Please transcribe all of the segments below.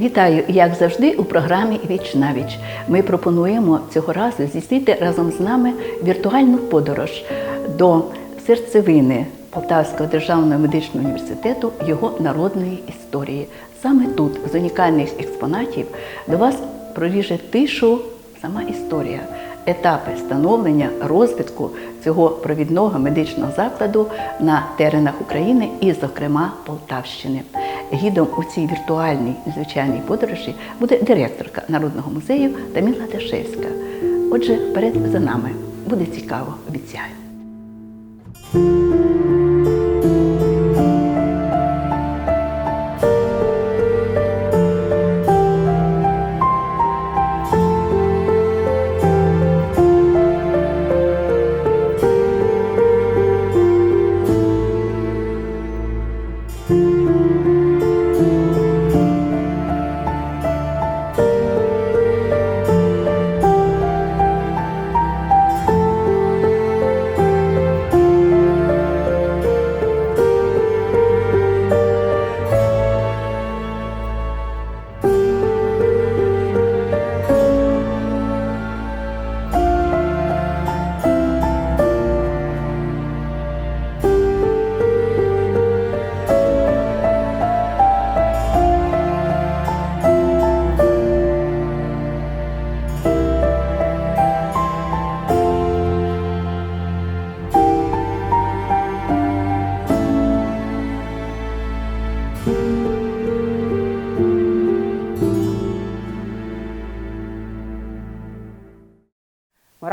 Вітаю, як завжди, у програмі Віч на віч. Ми пропонуємо цього разу здійснити разом з нами віртуальну подорож до серцевини Полтавського державного медичного університету його народної історії. Саме тут, з унікальних експонатів, до вас проріже тишу сама історія, етапи становлення, розвитку цього провідного медичного закладу на теренах України і, зокрема, Полтавщини. Гідом у цій віртуальній звичайній подорожі буде директорка Народного музею Таміла Дашевська. Отже, вперед за нами. Буде цікаво, обіцяю.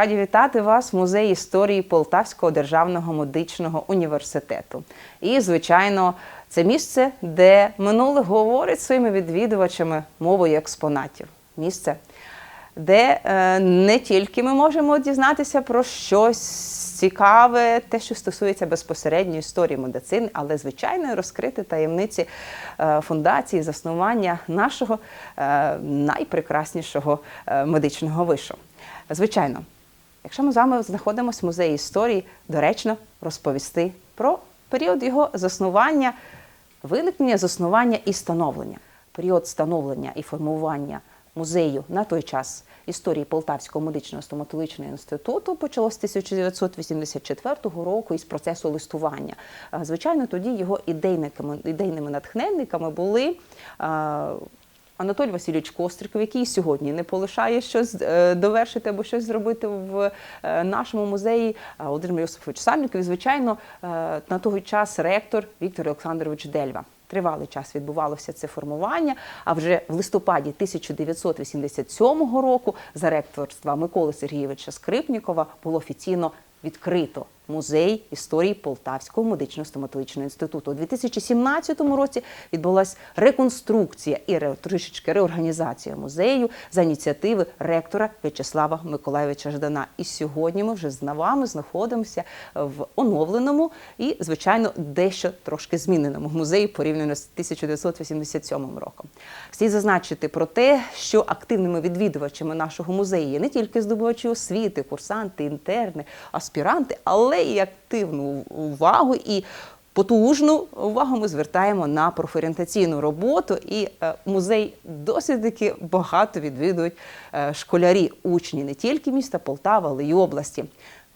Раді вітати вас в музеї історії Полтавського державного медичного університету. І, звичайно, це місце, де минуле говорить своїми відвідувачами мовою експонатів. Місце, де е, не тільки ми можемо дізнатися про щось цікаве, те, що стосується безпосередньо історії медицини, але звичайно розкрити таємниці е, фундації, заснування нашого е, найпрекраснішого медичного вишу. Звичайно, якщо ми з вами знаходимося в музеї історії, доречно розповісти про період його заснування, виникнення, заснування і становлення. Період становлення і формування музею на той час історії Полтавського медичного стоматологічного інституту почалося з 1984 року із процесу листування. Звичайно, тоді його ідейниками, ідейними натхненниками були. Анатолій Васильович Костриков, який сьогодні не полишає щось е, довершити або щось зробити в е, нашому музеї, Володимир Йосифович Сальников, і, звичайно, е, на той час ректор Віктор Олександрович Дельва. Тривалий час відбувалося це формування. А вже в листопаді 1987 року за ректорства Миколи Сергійовича Скрипнікова було офіційно відкрито музей історії Полтавського медично-стоматологічного інституту. У 2017 році відбулася реконструкція і трішечки реорганізація музею за ініціативи ректора В'ячеслава Миколаєвича Ждана. І сьогодні ми вже з вами знаходимося в оновленому і, звичайно, дещо трошки зміненому музеї порівняно з 1987 роком. Слід зазначити про те, що активними відвідувачами нашого музею є не тільки здобувачі освіти, курсанти, інтерни, аспіранти, але і активну увагу і потужну увагу ми звертаємо на профорієнтаційну роботу. І е, музей досить таки багато відвідують е, школярі, учні не тільки міста Полтава, але й області.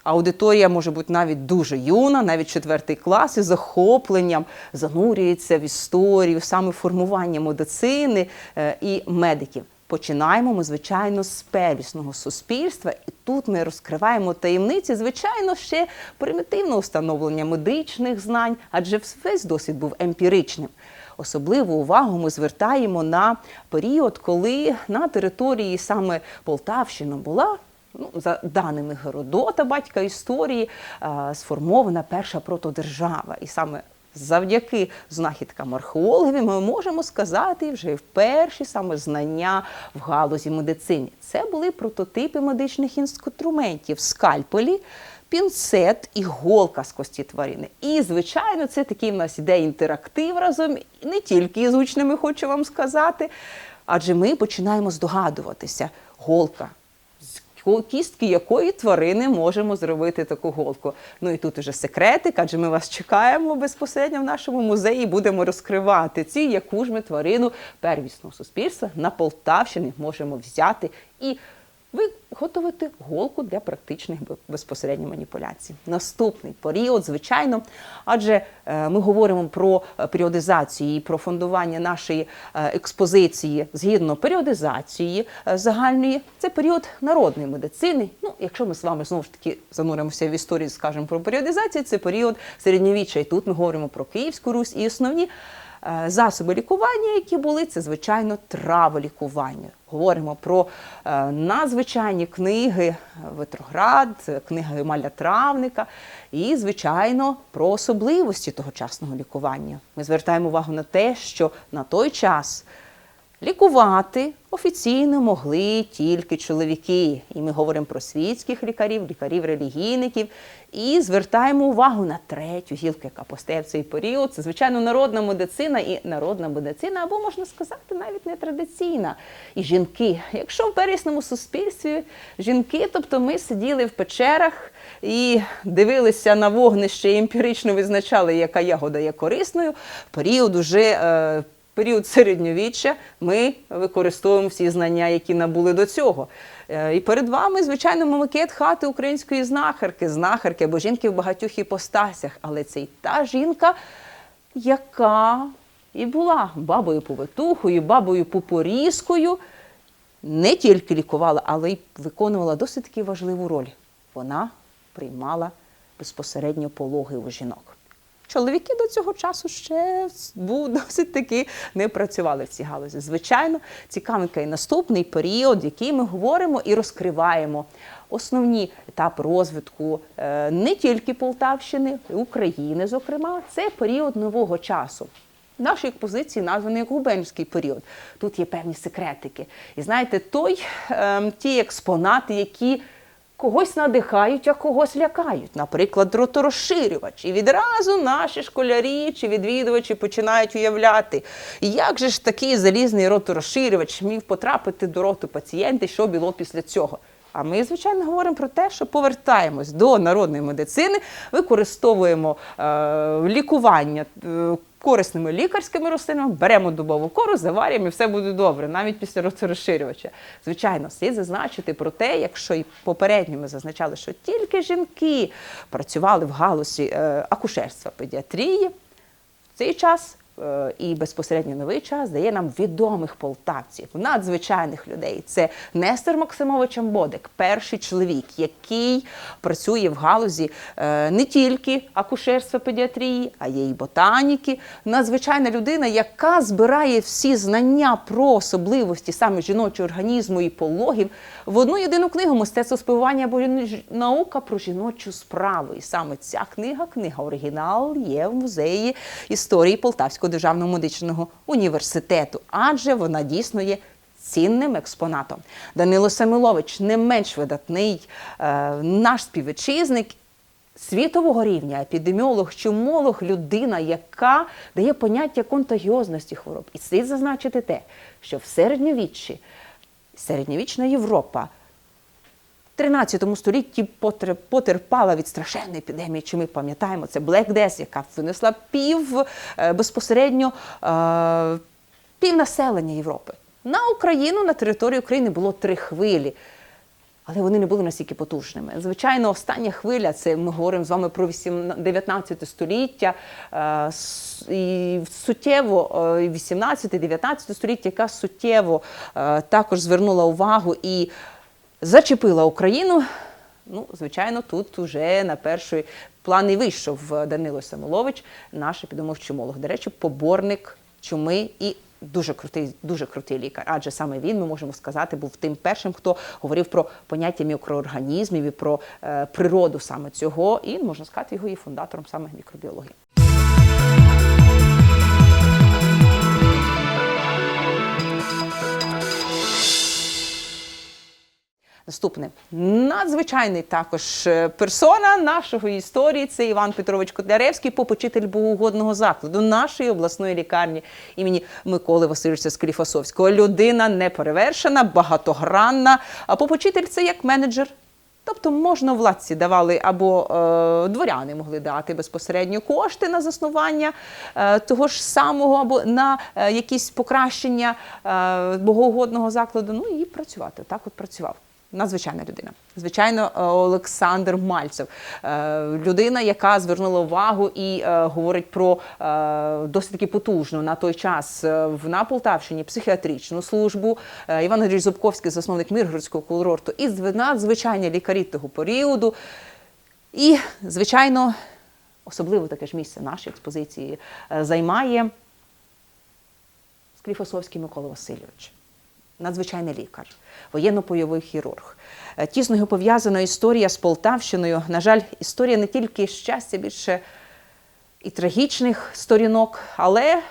Аудиторія може бути навіть дуже юна, навіть четвертий клас, із захопленням занурюється в історію, саме формування медицини е, і медиків. Починаємо ми, звичайно, з первісного суспільства, і тут ми розкриваємо таємниці, звичайно, ще примітивного встановлення медичних знань, адже весь досвід був емпіричним. Особливу увагу ми звертаємо на період, коли на території саме Полтавщини була ну, за даними Геродота, батька історії, сформована перша протодержава. І саме завдяки знахідкам археологів ми можемо сказати вже перші саме знання в галузі медицини. Це були прототипи медичних інструментів, скальпелі. Пінцет і голка з кості тварини. І, звичайно, це такий в нас іде інтерактив разом, не тільки з учнями, хочу вам сказати. Адже ми починаємо здогадуватися, голка. Кістки якої тварини можемо зробити таку голку? Ну і тут уже секретик, адже ми вас чекаємо безпосередньо в нашому музеї. Будемо розкривати ці, яку ж ми тварину первісного суспільства на Полтавщині можемо взяти і виготовити голку для практичних бе- безпосередньо маніпуляцій. Наступний період, звичайно, адже е, ми говоримо про е, періодизацію і про фондування нашої е, експозиції згідно періодизації загальної. Це період народної медицини. Ну, якщо ми з вами знову ж таки зануримося в історію, скажемо про періодизацію, це період середньовіччя. І тут ми говоримо про Київську Русь і основні Засоби лікування, які були, це звичайно траволікування. Говоримо про е, надзвичайні книги Ветроград, книга Емаля Травника і, звичайно, про особливості тогочасного лікування. Ми звертаємо увагу на те, що на той час Лікувати офіційно могли тільки чоловіки. І ми говоримо про світських лікарів, лікарів-релігійників. І звертаємо увагу на третю гілку, яка постає в цей період. Це, звичайно, народна медицина і народна медицина, або можна сказати, навіть не традиційна. І жінки. Якщо в первісному суспільстві жінки, тобто ми сиділи в печерах і дивилися на вогнище і емпірично визначали, яка ягода є корисною, період уже. Період середньовіччя ми використовуємо всі знання, які набули до цього. Е, І перед вами, звичайно, макет хати української знахарки, знахарки або жінки в багатьох іпостасях. Але це й та жінка, яка і була бабою повитухою, бабою попорізкою, не тільки лікувала, але й виконувала досить таки важливу роль. Вона приймала безпосередньо пологи у жінок. Чоловіки до цього часу ще був досить таки не працювали в цій галузі. Звичайно, цікавенький наступний період, який ми говоримо і розкриваємо основні етапи розвитку е, не тільки Полтавщини, України, зокрема, це період нового часу. Наші експозиції названі як губернський період. Тут є певні секретики. І знаєте, той, е, ті експонати, які когось надихають, а когось лякають. Наприклад, дрото-розширювач. І відразу наші школярі чи відвідувачі починають уявляти, як же ж такий залізний роторозширювач міг потрапити до роту пацієнта, що було після цього. А ми, звичайно, говоримо про те, що повертаємось до народної медицини, використовуємо е, лікування е, корисними лікарськими рослинами, беремо дубову кору, заварюємо і все буде добре, навіть після розширювача. Звичайно, слід зазначити про те, якщо і попередньо ми зазначали, що тільки жінки працювали в галузі е, акушерства педіатрії, в цей час і безпосередньо новий час дає нам відомих полтавців, надзвичайних людей. Це Нестор Максимович Амбодик, перший чоловік, який працює в галузі е, не тільки акушерства педіатрії, а є і ботаніки. Надзвичайна людина, яка збирає всі знання про особливості саме жіночого організму і пологів в одну єдину книгу мистецтво спивання або наука про жіночу справу. І саме ця книга, книга оригінал, є в музеї історії Полтавського державного медичного університету, адже вона дійсно є. Цінним експонатом Данило Самилович не менш видатний е, наш співвітчизник світового рівня, епідеміолог, чумолог, людина, яка дає поняття контагіозності хвороб. І слід зазначити те, що в середньовіччі середньовічна Європа 13 столітті потерпала від страшенної епідемії, чи ми пам'ятаємо, це Black Death, яка винесла пів е, безпосередньо е, пів населення Європи. На Україну, на території України було три хвилі. Але вони не були настільки потужними. Звичайно, остання хвиля це ми говоримо з вами про 19 століття, е, і суттєво 18-19 століття, яка суттєво також звернула увагу і зачепила Україну. Ну, звичайно, тут уже на перший план і вийшов Данило Самолович, наш епідемолог-чумолог. До речі, поборник чуми і дуже крутий, дуже крутий лікар. Адже саме він, ми можемо сказати, був тим першим, хто говорив про поняття мікроорганізмів і про е, природу саме цього. І можна сказати, його є фундатором саме мікробіології. Наступне надзвичайний також е, персона нашої історії це Іван Петрович Котляревський, попечитель богоугодного закладу нашої обласної лікарні імені Миколи Васильовича Скліфосовського. Людина неперевершена, багатогранна. А попечитель це як менеджер. Тобто можна владці давали або е, дворяни могли дати безпосередньо кошти на заснування е, того ж самого, або на е, якісь покращення е, богоугодного закладу. Ну і працювати. Так от працював. Надзвичайна людина. Звичайно, е, Олександр Мальцев, Е, людина, яка звернула увагу і е, говорить про досить таки потужну на той час в на Полтавщині психіатричну службу. Іван Андрій Зубковський, засновник Миргородського курорту, і надзвичайні лікарі того періоду. І, звичайно, особливо таке ж місце нашій експозиції займає Скліфосовський Микола Васильович надзвичайний лікар, воєнно-пойовий хірург. Е, Тісно його пов'язана історія з Полтавщиною. На жаль, історія не тільки щастя, більше і трагічних сторінок, але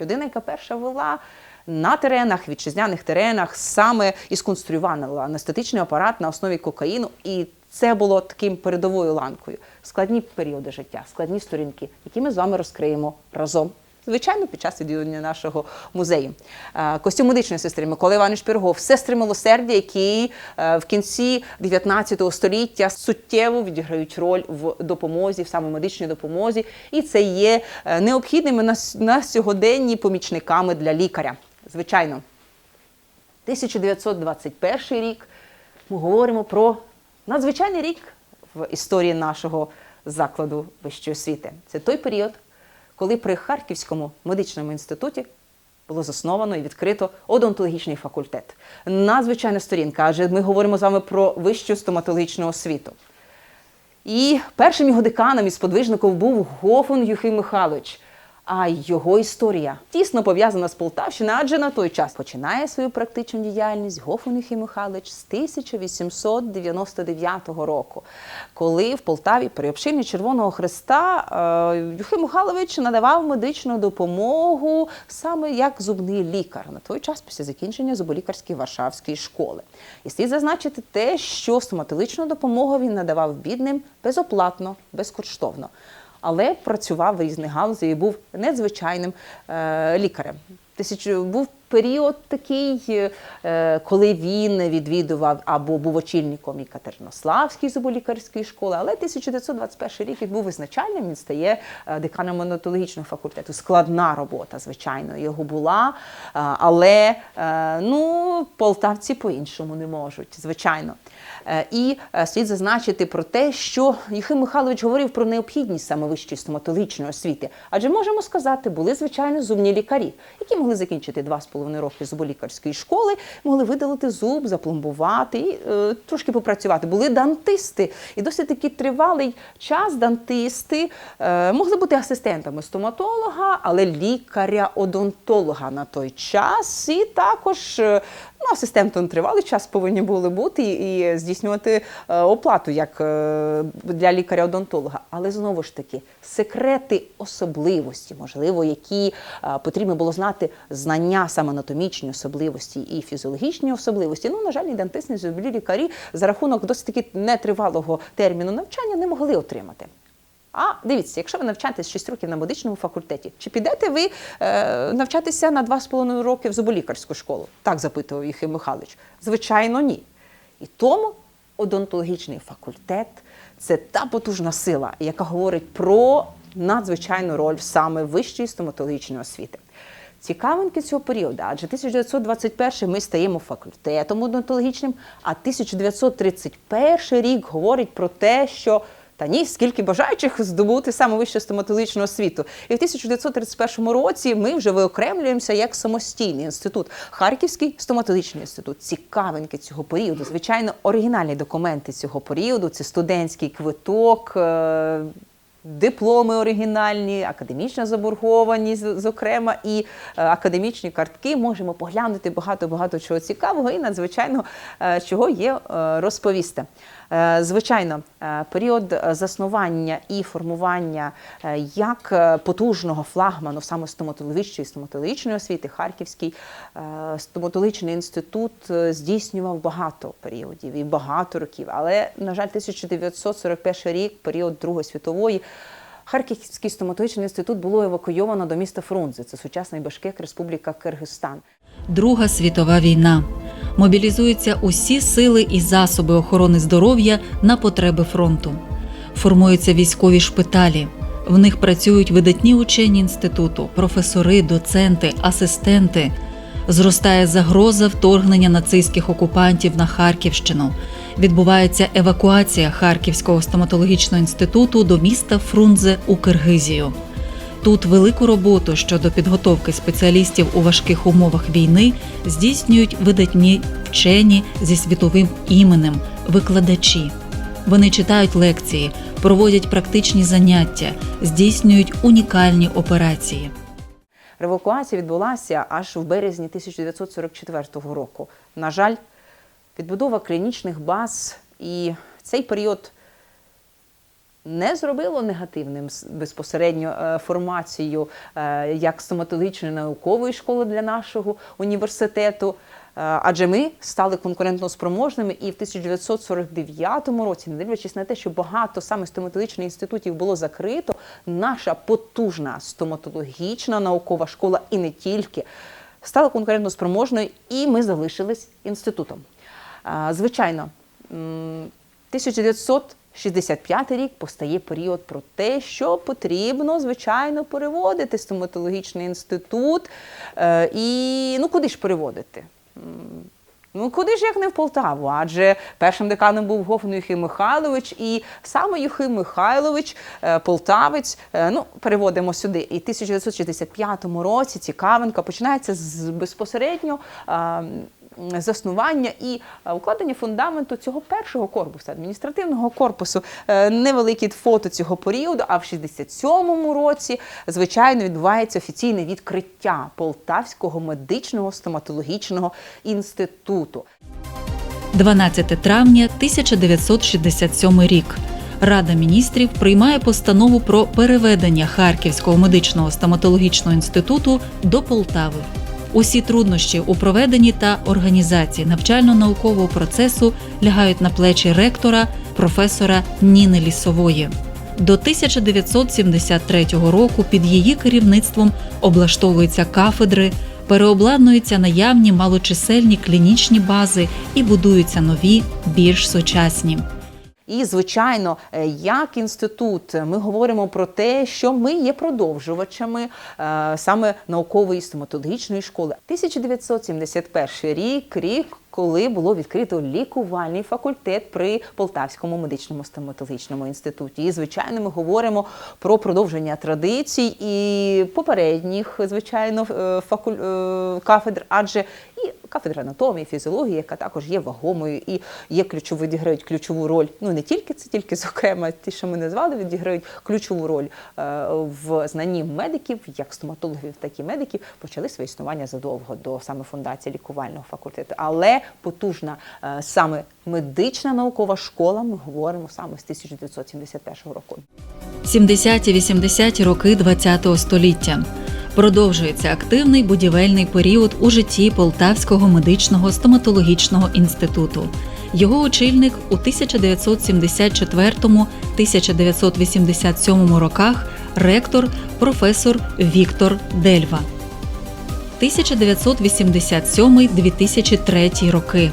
людина, яка перша вела на теренах, вітчизняних теренах, саме і сконструювала анестетичний апарат на основі кокаїну. І це було таким передовою ланкою. Складні періоди життя, складні сторінки, які ми з вами розкриємо разом. Звичайно, під час відвідування нашого музею. Е, Костюм медичної сестри Микола Іванович Пирогов, сестри милосердя, які е, в кінці 19 століття суттєво відіграють роль в допомозі, в саме медичній допомозі, і це є е, необхідними на сьогоденні помічниками для лікаря. Звичайно, 1921 рік ми говоримо про надзвичайний рік в історії нашого закладу вищої освіти. Це той період, коли при Харківському медичному інституті було засновано і відкрито одонтологічний факультет. Надзвичайна сторінка, адже ми говоримо з вами про вищу стоматологічну освіту. І першим його деканом і сподвижником був Гофун Юхим Михайлович. А його історія тісно пов'язана з Полтавщиною, адже на той час починає свою практичну діяльність Гофун Юхим Михайлович з 1899 року, коли в Полтаві при общині Червоного Христа е, Юхим Михайлович надавав медичну допомогу саме як зубний лікар на той час після закінчення зуболікарської Варшавської школи. І слід зазначити те, що стоматологічну допомогу він надавав бідним безоплатно, безкоштовно. Але працював в різних галузях і був надзвичайним е, лікарем. Тисячу був період такий, е, коли він відвідував або був очільником і Катеринославської зуболікарської школи, але 1921 рік він був визначальним. Він стає е, деканом монотологічного факультету. Складна робота, звичайно, його була. Але ну, полтавці по-іншому не можуть, звичайно. Е, І е, слід зазначити про те, що Юхим Михайлович говорив про необхідність саме вищої стоматологічної освіти. Адже можемо сказати, були звичайно зубні лікарі, які могли закінчити два з половиною роки зуболікарської школи, могли видалити зуб, запломбувати і е, трошки попрацювати. Були дантисти, і досить таки тривалий час дантисти е, могли бути асистентами стоматолога, але лікаря-одонтолога на той час, і також е, ну, асистентом тривалий час повинні були бути і, здійснювати е, оплату як е, для лікаря-одонтолога. Але знову ж таки, секрети особливості, можливо, які е, потрібно було знати знання саме анатомічні особливості і фізіологічні особливості. Ну, на жаль, і дантисти, і зубні лікарі за рахунок досить таки нетривалого терміну навчання не могли отримати. А дивіться, якщо ви навчаєтесь 6 років на медичному факультеті, чи підете ви е, навчатися на 2,5 роки в зуболікарську школу? Так запитував Єхим Михайлович. Звичайно, ні. І тому одонтологічний факультет це та потужна сила, яка говорить про надзвичайну роль саме вищої стоматологічної освіти. Цікавинки цього періоду, адже 1921 ми стаємо факультетом одонтологічним, а 1931 рік говорить про те, що та ні, скільки бажаючих здобути саме вищу стоматологічну освіту. І в 1931 році ми вже виокремлюємося як самостійний інститут, Харківський стоматологічний інститут. Цікавинки цього періоду. Звичайно, оригінальні документи цього періоду це студентський квиток. е, Дипломи оригінальні, академічна заборгованість, зокрема, і е, академічні картки. Можемо поглянути багато-багато чого цікавого і надзвичайно е, чого є розповісти. Е, звичайно, е, період заснування і формування е, як потужного флагману саме стоматологічної і стоматологічної освіти, Харківський стоматологічний інститут здійснював багато періодів і багато років. Але, на жаль, 1941 рік, період Другої світової. Харківський стоматологічний інститут було евакуйовано до міста Фрунзе, це сучасний Башкек, Республіка Киргизстан. Друга світова війна. Мобілізуються усі сили і засоби охорони здоров'я на потреби фронту. Формуються військові шпиталі. В них працюють видатні учені інституту, професори, доценти, асистенти. Зростає загроза вторгнення нацистських окупантів на Харківщину. Відбувається евакуація Харківського стоматологічного інституту до міста Фрунзе у Киргизію. Тут велику роботу щодо підготовки спеціалістів у важких умовах війни здійснюють видатні вчені зі світовим іменем, викладачі. Вони читають лекції, проводять практичні заняття, здійснюють унікальні операції. Евакуація відбулася аж в березні 1944 року. На жаль, відбудова клінічних баз і цей період не зробило негативним безпосередньо е, формацію е, як стоматологічної наукової школи для нашого університету. Е, Адже ми стали конкурентно спроможними, і в 1949 році, не дивлячись на те, що багато саме стоматологічних інститутів було закрито, наша потужна стоматологічна наукова школа і не тільки стала конкурентно спроможною, і ми залишились інститутом. Звичайно, 1965 рік постає період про те, що потрібно, звичайно, переводити стоматологічний інститут. Е, І ну куди ж переводити? Ну, куди ж як не в Полтаву? Адже першим деканом був Гофен Юхим Михайлович, і саме Юхим Михайлович, е, полтавець, е, ну, переводимо сюди. І в 1965 році цікавинка починається з безпосередньо заснування і е, укладення фундаменту цього першого корпусу, адміністративного корпусу. Е, Невелике фото цього періоду, а в 67-му році, звичайно, відбувається офіційне відкриття Полтавського медичного стоматологічного інституту. 12 травня 1967 рік. Рада міністрів приймає постанову про переведення Харківського медичного стоматологічного інституту до Полтави. Усі труднощі у проведенні та організації навчально-наукового процесу лягають на плечі ректора, професора Ніни Лісової. До 1973 року під її керівництвом облаштовуються кафедри, переобладнуються наявні малочисельні клінічні бази і будуються нові, більш сучасні. І, звичайно, е, як інститут, ми говоримо про те, що ми є продовжувачами е, саме наукової стоматологічної школи. 1971 рік, рік, коли було відкрито лікувальний факультет при Полтавському медичному стоматологічному інституті. І, звичайно, ми говоримо про продовження традицій і попередніх, звичайно, е, факуль... е, кафедр, адже і кафедра анатомії, фізіології, яка також є вагомою і є ключову, відіграють ключову роль. Ну не тільки це, тільки зокрема ті, що ми назвали, відіграють ключову роль е, в знанні медиків, як стоматологів, так і медиків, почали своє існування задовго до саме фундації лікувального факультету. Але потужна е, саме медична наукова школа, ми говоримо саме з 1971 року. 70-80 роки ХХ століття. Продовжується активний будівельний період у житті Полтавського медичного стоматологічного інституту. Його очільник у 1974-1987 роках ректор професор Віктор Дельва. 1987-2003 роки.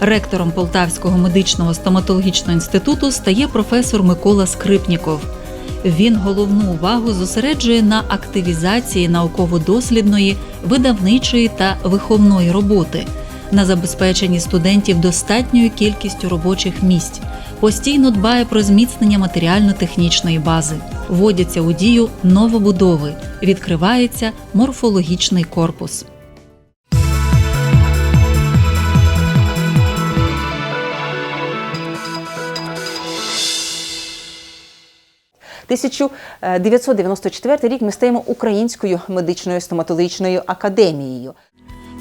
Ректором Полтавського медичного стоматологічного інституту стає професор Микола Скрипніков. Він головну увагу зосереджує на активізації науково-дослідної, видавничої та виховної роботи, на забезпеченні студентів достатньою кількістю робочих місць, постійно дбає про зміцнення матеріально-технічної бази, вводяться у дію новобудови, відкривається морфологічний корпус. – 1994 рік ми стаємо Українською медичною стоматологічною академією.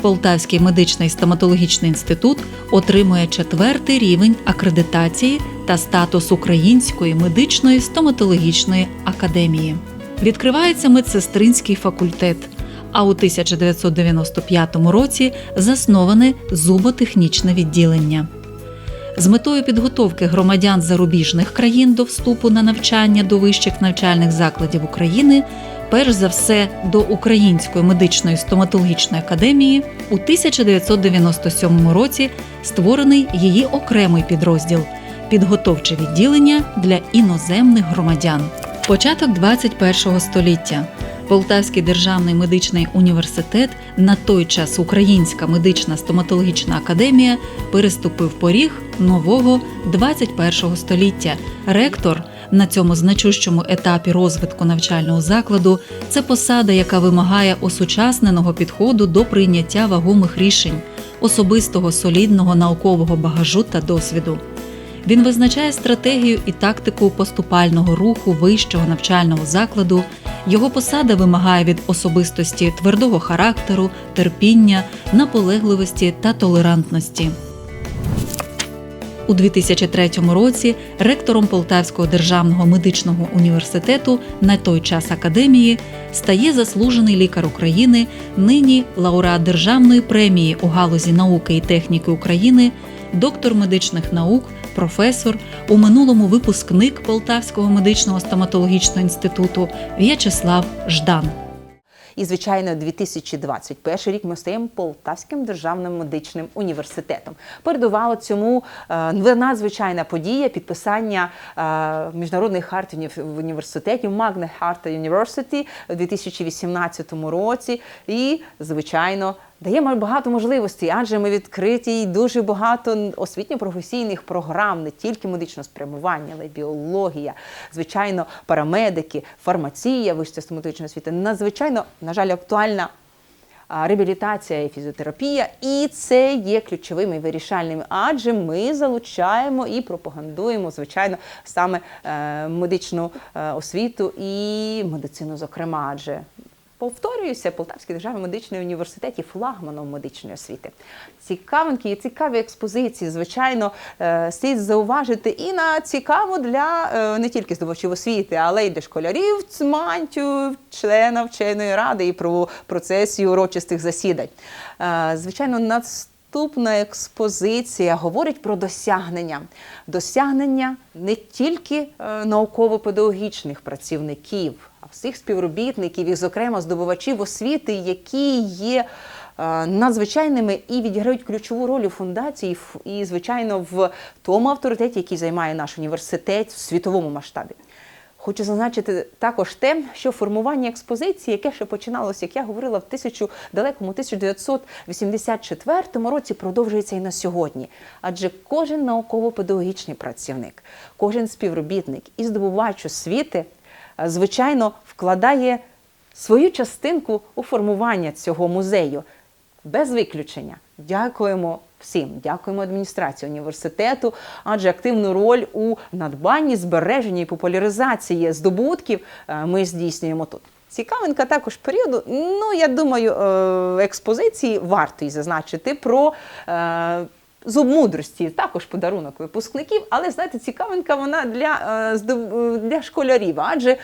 Полтавський медичний стоматологічний інститут отримує четвертий рівень акредитації та статус Української медичної стоматологічної академії. Відкривається медсестринський факультет. А у 1995 році засноване зуботехнічне відділення. З метою підготовки громадян зарубіжних країн до вступу на навчання до вищих навчальних закладів України, перш за все до Української медичної стоматологічної академії, у 1997 році створений її окремий підрозділ підготовче відділення для іноземних громадян. Початок 21 століття. Полтавський державний медичний університет, на той час Українська медична стоматологічна академія, переступив поріг нового 21 століття. Ректор на цьому значущому етапі розвитку навчального закладу це посада, яка вимагає осучасненого підходу до прийняття вагомих рішень, особистого солідного наукового багажу та досвіду. Він визначає стратегію і тактику поступального руху вищого навчального закладу. Його посада вимагає від особистості твердого характеру, терпіння, наполегливості та толерантності. У 2003 році ректором Полтавського державного медичного університету на той час академії стає заслужений лікар України, нині лауреат державної премії у галузі науки і техніки України, доктор медичних наук, професор, у минулому випускник Полтавського медичного стоматологічного інституту В'ячеслав Ждан. І, звичайно, 2021 рік ми стаємо Полтавським державним медичним університетом. Передувала цьому е, надзвичайна подія підписання е, міжнародної харти уні- в університеті Magna Carta University у 2018 році. І, звичайно, Даємо багато можливостей, адже ми відкриті і дуже багато освітньо-професійних програм, не тільки медичне спрямування, але й біологія, звичайно, парамедики, фармація, вища стоматологічна освіта. Надзвичайно, на жаль, актуальна реабілітація і фізіотерапія, і це є ключовими і вирішальними, адже ми залучаємо і пропагандуємо, звичайно, саме е, медичну е, освіту і медицину, зокрема, адже. Повторююся, Полтавський державний медичний університет є флагманом медичної освіти. Цікавинки і цікаві експозиції, звичайно, е, слід зауважити і на цікаву для е, не тільки здобувачів освіти, але й для школярів, цмантю, члена вченої ради і про процесі урочистих засідань. Е, Звичайно, Наступна експозиція говорить про досягнення. Досягнення не тільки науково-педагогічних працівників, всіх співробітників і, зокрема, здобувачів освіти, які є е, надзвичайними і відіграють ключову роль у фундації, і, звичайно, в тому авторитеті, який займає наш університет в світовому масштабі. Хочу зазначити також те, що формування експозиції, яке ще починалося, як я говорила, в тисячу далекому 1984 році, продовжується і на сьогодні. Адже кожен науково-педагогічний працівник, кожен співробітник і здобувач освіти, звичайно, вкладає свою частинку у формування цього музею без виключення. Дякуємо всім, дякуємо адміністрації університету, адже активну роль у надбанні, збереженні і популяризації здобутків е, ми здійснюємо тут. Цікавинка також періоду. Ну, я думаю, е, експозиції варто й зазначити про. Зуб мудрості також подарунок випускників, але знаєте, цікавинка вона для, е, е, для школярів. Адже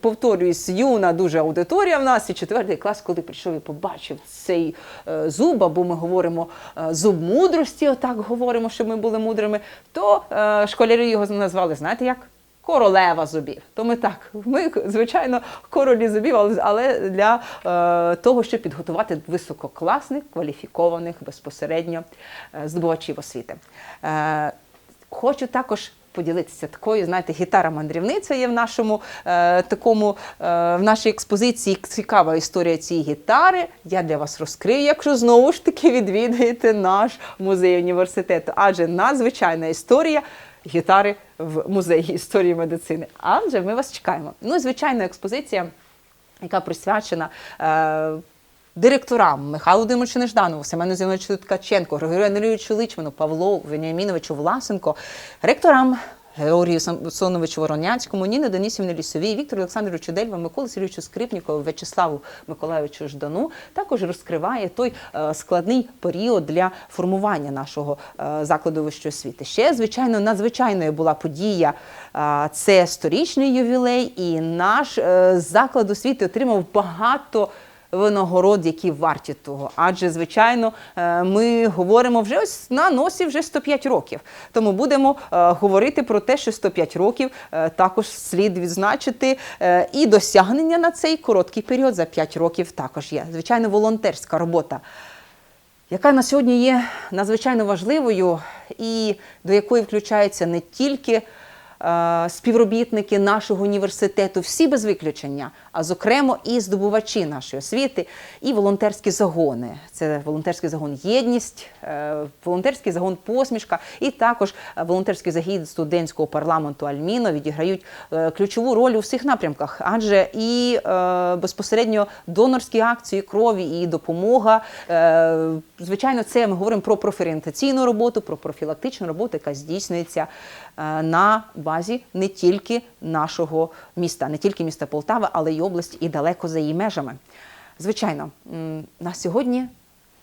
повторююсь, юна дуже аудиторія в нас, і четвертий клас, коли прийшов і побачив цей е, зуб, або ми говоримо зуб мудрості, отак говоримо, щоб ми були мудрими, то школярі його назвали, знаєте як? Королева зубів. То ми так, ми, звичайно, королі зубів, але, для е, того, щоб підготувати висококласних, кваліфікованих безпосередньо е, здобувачів освіти. Е, хочу також поділитися такою, знаєте, гітара-мандрівниця є в нашому е, такому, е, в нашій експозиції цікава історія цієї гітари. Я для вас розкрию, якщо знову ж таки відвідаєте наш музей університету. Адже надзвичайна історія гітари в музеї історії медицини. Адже ми вас чекаємо. Ну, звичайно, експозиція, яка присвячена. Е, Директорам Михайлу Димовичу Нежданову, Семену Зіновичу Ткаченко, Григорію Андрійовичу Личману, Павлу Веніаміновичу Власенко, ректорам Георгію Самсоновичу Воронянському, Ніни Денисівні Лісовій, Віктору Олександровичу Дельва, Миколі Сергійовичу Скрипнікову, В'ячеславу Миколайовичу Ждану також розкриває той е, складний період для формування нашого е, закладу вищої освіти. Ще, звичайно, надзвичайною була подія. е, Це сторічний ювілей, і наш заклад освіти отримав багато винагород, які варті того. Адже, звичайно, е, ми говоримо вже ось на носі вже 105 років. Тому будемо е, говорити про те, що 105 років е, також слід відзначити. І досягнення на цей короткий період за 5 років також є. Звичайно, волонтерська робота яка на сьогодні є надзвичайно важливою і до якої включаються не тільки співробітники нашого університету, всі без виключення, а зокрема і здобувачі нашої освіти, і волонтерські загони. Це волонтерський загон Єдність, е, волонтерський загон Посмішка, і також е, волонтерський загін студентського парламенту Альміно відіграють е, ключову роль у всіх напрямках, адже і е, безпосередньо донорські акції крові і допомога. Е, звичайно, це ми говоримо про профорієнтаційну роботу, про профілактичну роботу, яка здійснюється е, на базі не тільки нашого міста, не тільки міста Полтава, але й області, і далеко за її межами. Звичайно, на сьогодні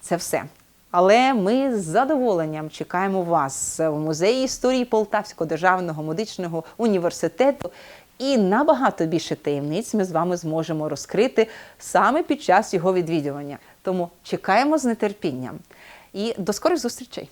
це все. Але ми з задоволенням чекаємо вас в музеї історії Полтавського державного медичного університету. І набагато більше таємниць ми з вами зможемо розкрити саме під час його відвідування. Тому чекаємо з нетерпінням. І до скорих зустрічей!